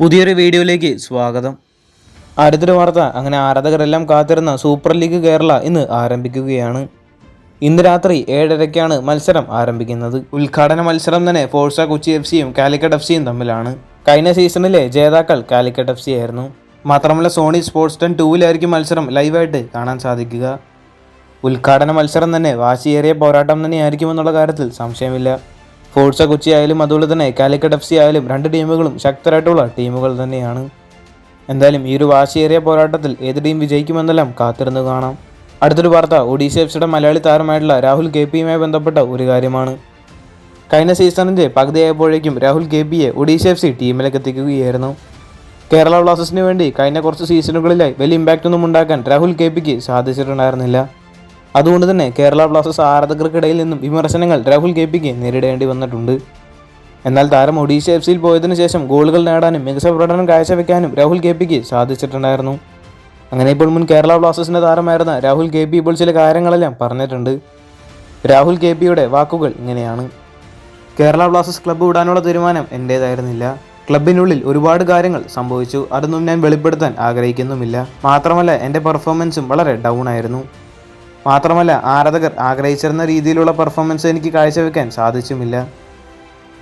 പുതിയൊരു വീഡിയോയിലേക്ക് സ്വാഗതം. അടുത്തൊരു വാർത്ത. അങ്ങനെ ആരാധകരെല്ലാം കാത്തിരുന്ന സൂപ്പർ ലീഗ് കേരള ഇന്ന് ആരംഭിക്കുകയാണ്. ഇന്ന് രാത്രി ഏഴരയ്ക്കാണ് മത്സരം ആരംഭിക്കുന്നത്. ഉദ്ഘാടന മത്സരം തന്നെ ഫോഴ്സ കൊച്ചി എഫ് സിയും കാലിക്കറ്റ് എഫ് സിയും തമ്മിലാണ്. കഴിഞ്ഞ സീസണിലെ ജേതാക്കൾ കാലിക്കറ്റ് എഫ് സി ആയിരുന്നു. മാത്രമല്ല സോണി സ്പോർട്സ് ടെൻ ടൂവിലായിരിക്കും മത്സരം ലൈവായിട്ട് കാണാൻ സാധിക്കുക. ഉദ്ഘാടന മത്സരം തന്നെ വാശിയേറിയ പോരാട്ടം തന്നെയായിരിക്കുമെന്നുള്ള കാര്യത്തിൽ സംശയമില്ല. ഫോഴ്സ കൊച്ചി ആയാലും അതുപോലെ തന്നെ കാലിക്കറ്റ് എഫ് സി ആയാലും രണ്ട് ടീമുകളും ശക്തരായിട്ടുള്ള ടീമുകൾ തന്നെയാണ്. എന്തായാലും ഈ ഒരു വാശിയേറിയ പോരാട്ടത്തിൽ ഏത് ടീം വിജയിക്കുമെന്നെല്ലാം കാത്തിരുന്ന് കാണാം. അടുത്തൊരു വാർത്ത ഒഡീഷ എഫ് സിയുടെ മലയാളി താരമായിട്ടുള്ള രാഹുൽ കെ പിയുമായി ബന്ധപ്പെട്ട ഒരു കാര്യമാണ്. കഴിഞ്ഞ സീസണിന്റെ പകുതിയായപ്പോഴേക്കും രാഹുൽ കെ പിയെ ഒഡീഷ എഫ് സി ടീമിലേക്ക് എത്തിക്കുകയായിരുന്നു. കേരള ബ്ലാസ്റ്റേഴ്സിന് വേണ്ടി കഴിഞ്ഞ കുറച്ച് സീസണുകളിലായി വലിയ ഇമ്പാക്റ്റ് ഒന്നും ഉണ്ടാക്കാൻ രാഹുൽ കെ പിക്ക് സാധിച്ചിട്ടുണ്ടായിരുന്നില്ല. അതുകൊണ്ട് തന്നെ കേരള ബ്ലാസ്റ്റേഴ്സ് ആരാധകർക്കിടയിൽ നിന്നും വിമർശനങ്ങൾ രാഹുൽ കെ പിക്ക് നേരിടേണ്ടി വന്നിട്ടുണ്ട്. എന്നാൽ താരം ഒഡീഷ എഫ് സിയിൽ പോയതിനു ശേഷം ഗോളുകൾ നേടാനും മികച്ച പ്രകടനം കാഴ്ചവെക്കാനും രാഹുൽ കെ പിക്ക് സാധിച്ചിട്ടുണ്ടായിരുന്നു. അങ്ങനെ ഇപ്പോൾ മുൻ കേരള ബ്ലാസ്റ്റേഴ്സിന്റെ താരമായിരുന്ന രാഹുൽ കെ പി ഇപ്പോൾ ചില കാര്യങ്ങളെല്ലാം പറഞ്ഞിട്ടുണ്ട്. രാഹുൽ കെ പിയുടെ വാക്കുകൾ ഇങ്ങനെയാണ്. കേരള ബ്ലാസ്റ്റേഴ്സ് ക്ലബ്ബ് വിടാനുള്ള തീരുമാനം എന്റേതായിരുന്നില്ല ക്ലബിനുള്ളിൽ ഒരുപാട് കാര്യങ്ങൾ സംഭവിച്ചു. അതൊന്നും ഞാൻ വെളിപ്പെടുത്താൻ ആഗ്രഹിക്കുന്നുമില്ല. മാത്രമല്ല എന്റെ പെർഫോമൻസും വളരെ ഡൗൺ ആയിരുന്നു. മാത്രമല്ല ആരാധകർ ആഗ്രഹിച്ചിരുന്ന രീതിയിലുള്ള പെർഫോമൻസ് എനിക്ക് കാഴ്ചവെക്കാൻ സാധിച്ചുമില്ല.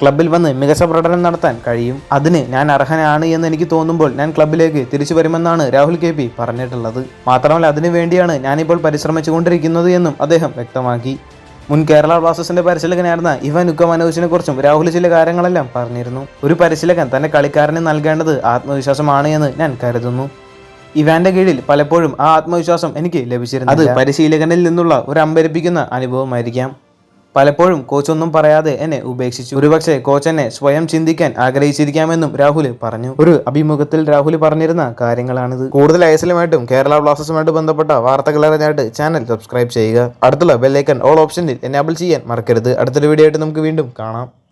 ക്ലബിൽ വന്ന് മികച്ച പ്രകടനം നടത്താൻ കഴിയും. അതിന് ഞാൻ അർഹനാണ് എന്ന് എനിക്ക് തോന്നുമ്പോൾ ഞാൻ ക്ലബിലേക്ക് തിരിച്ചു വരുമെന്നാണ് രാഹുൽ കെ പി പറഞ്ഞിട്ടുള്ളത്. മാത്രമല്ല അതിനു വേണ്ടിയാണ് ഞാനിപ്പോൾ പരിശ്രമിച്ചുകൊണ്ടിരിക്കുന്നത് എന്നും അദ്ദേഹം വ്യക്തമാക്കി. മുൻ കേരള ബ്ലാസ്റ്റേഴ്സിന്റെ പരിശീലകനായിരുന്ന ഇവൻ ഉക്ക മനോജിനെ കുറിച്ചും രാഹുൽ ചില കാര്യങ്ങളെല്ലാം പറഞ്ഞിരുന്നു. ഒരു പരിശീലകൻ തന്റെ കളിക്കാരന് നൽകേണ്ടത് ആത്മവിശ്വാസമാണ് എന്ന് ഞാൻ കരുതുന്നു. ഇവാന്റെ കീഴിൽ പലപ്പോഴും ആ ആത്മവിശ്വാസം എനിക്ക് ലഭിച്ചിരുന്നു അത് പരിശീലകനിൽ നിന്നുള്ള ഒരു അമ്പരിപ്പിക്കുന്ന അനുഭവമായിരിക്കാം. പലപ്പോഴും കോച്ച് ഒന്നും പറയാതെ എന്നെ ഉപേക്ഷിച്ചു. ഒരുപക്ഷെ കോച്ച് എന്നെ സ്വയം ചിന്തിക്കാൻ ആഗ്രഹിച്ചിരിക്കാമെന്നും രാഹുൽ പറഞ്ഞു. ഒരു അഭിമുഖത്തിൽ രാഹുൽ പറഞ്ഞിരുന്ന കാര്യങ്ങളാണിത്. കൂടുതൽ ഐസലുമായിട്ടും കേരള ബ്ലാസ്റ്റേഴ്സുമായിട്ട് ബന്ധപ്പെട്ട വാർത്തകൾ അറിഞ്ഞായിട്ട് ചാനൽ സബ്സ്ക്രൈബ് ചെയ്യുക. അടുത്തുള്ള ബെല്ലൈക്കൺ ഓൾ ഓപ്ഷനിൽ എനാബിൾ ചെയ്യാൻ മറക്കരുത്. അടുത്തൊരു വീഡിയോ ആയിട്ട് നമുക്ക് വീണ്ടും കാണാം.